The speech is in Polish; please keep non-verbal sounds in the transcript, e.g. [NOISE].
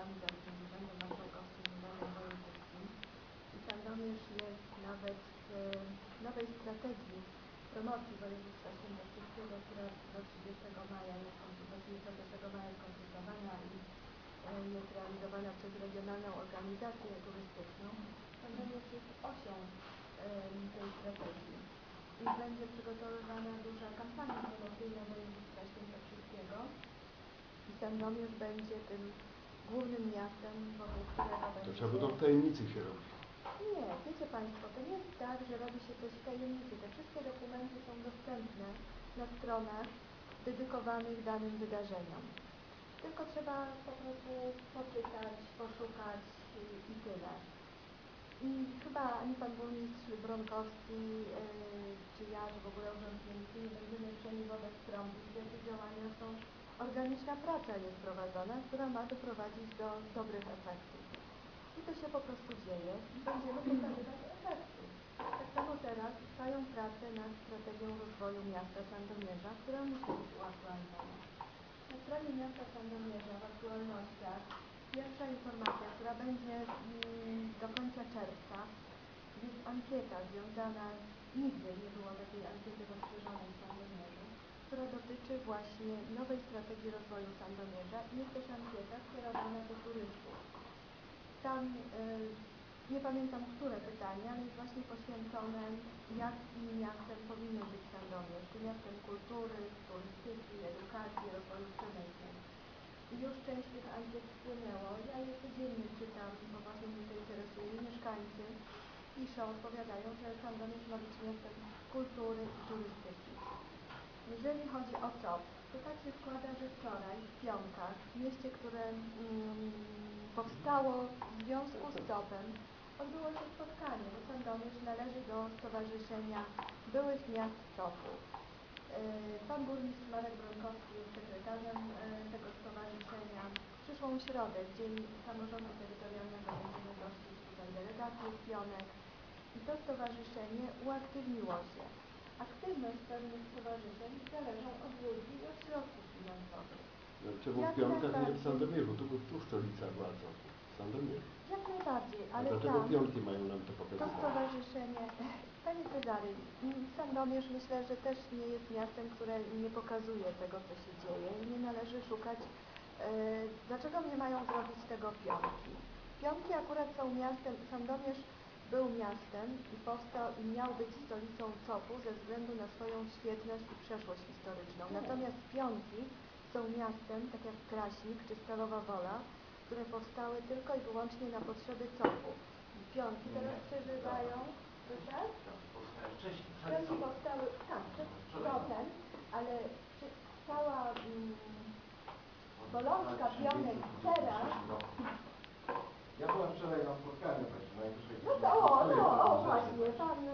organizacyjnym Urzędem Marszałkowskim i Urzędem Wojewódzkim. I Sandomierz jest nawet w e, nowej strategii promocji województwa świętokrzyskiego, która do 30 maja jest, do 31 maja konsultowana i e, jest realizowana przez regionalną organizację turystyczną. Sandomierz jest osią em, tej strategii i będzie przygotowywana duża kampania promocyjna województwa świętokrzyskiego i Sandomierz będzie tym głównym miastem, wokół którego To będzie... trzeba by to w tajemnicy się robi. Nie, wiecie Państwo, to nie jest tak, że robi się coś w tajemnicy. Te wszystkie dokumenty są dostępne na stronach dedykowanych danym wydarzeniom. Tylko trzeba po prostu poczytać, poszukać i, tyle. I chyba ani pan burmistrz Bronkowski, yy, czy ja, czy w ogóle urzędnicy nie będziemy wszędzie wobec trąbić, jakie działania są. Organiczna praca jest prowadzona, która ma doprowadzić do dobrych efektów. I to się po prostu dzieje i będziemy pokazywać efekty. Tak samo teraz trwają prace nad strategią rozwoju miasta Sandomierza, która musi być uaktualniona. Na stronie miasta Sandomierza w aktualnościach pierwsza informacja, która będzie mm, do końca czerwca, jest ankieta związana, nigdy nie było takiej ankiety rozszerzonej w Sandomierzu, która dotyczy właśnie nowej strategii rozwoju Sandomierza jest też ankieta skierowana do turystów. Tam y, nie pamiętam, które pytanie, ale jest właśnie poświęcone, jakim miastem powinien być Sandomierz. Czy miastem kultury, turystyki, edukacji, rozwoju przemysłu. I już część tych ankiet wpłynęło. Ja je codziennie czytam, bo właśnie mnie to interesuje. Mieszkańcy piszą, odpowiadają, że Sandomierz ma być miastem kultury i turystyki. Jeżeli chodzi o COP, to tak się składa, że wczoraj, w Pionkach, w mieście, które mm, powstało w związku z COP-em, odbyło się spotkanie, bo Sandomierz należy do Stowarzyszenia Byłych Miast COP-u. Yy, Pan burmistrz Marek Bronkowski jest sekretarzem yy, tego stowarzyszenia. W przyszłą środę, w Dzień Samorządu Terytorialnego, będziemy gościć tutaj delegację Pionek. I to stowarzyszenie uaktywniło się. Aktywność pewnych stowarzyszeń zależą od ludzi i od środków finansowych. No, czemu Jak w Pionkach, nie w. Sandomierzu? Tu, tu stolica była co? W Sandomierzu. Jak najbardziej, ale dlaczego tam Pionki mają nam to to pokazywać? stowarzyszenie, [LAUGHS] Panie Cezary, Sandomierz myślę, że też nie jest miastem, które nie pokazuje tego, co się dzieje i nie należy szukać, e, dlaczego nie mają zrobić tego Pionki. Pionki akurat są miastem, Sandomierz był miastem i powstał i miał być stolicą COP-u ze względu na swoją świetność i przeszłość historyczną. Natomiast Pionki są miastem, tak jak Kraśnik czy Stalowa Wola, które powstały tylko i wyłącznie na potrzeby COP-u. Pionki teraz przeżywają, proszę? Pionki powstały, tak, przed. COP-em, ale cała mm, bolączka Pionek teraz 哦，不好意思，大。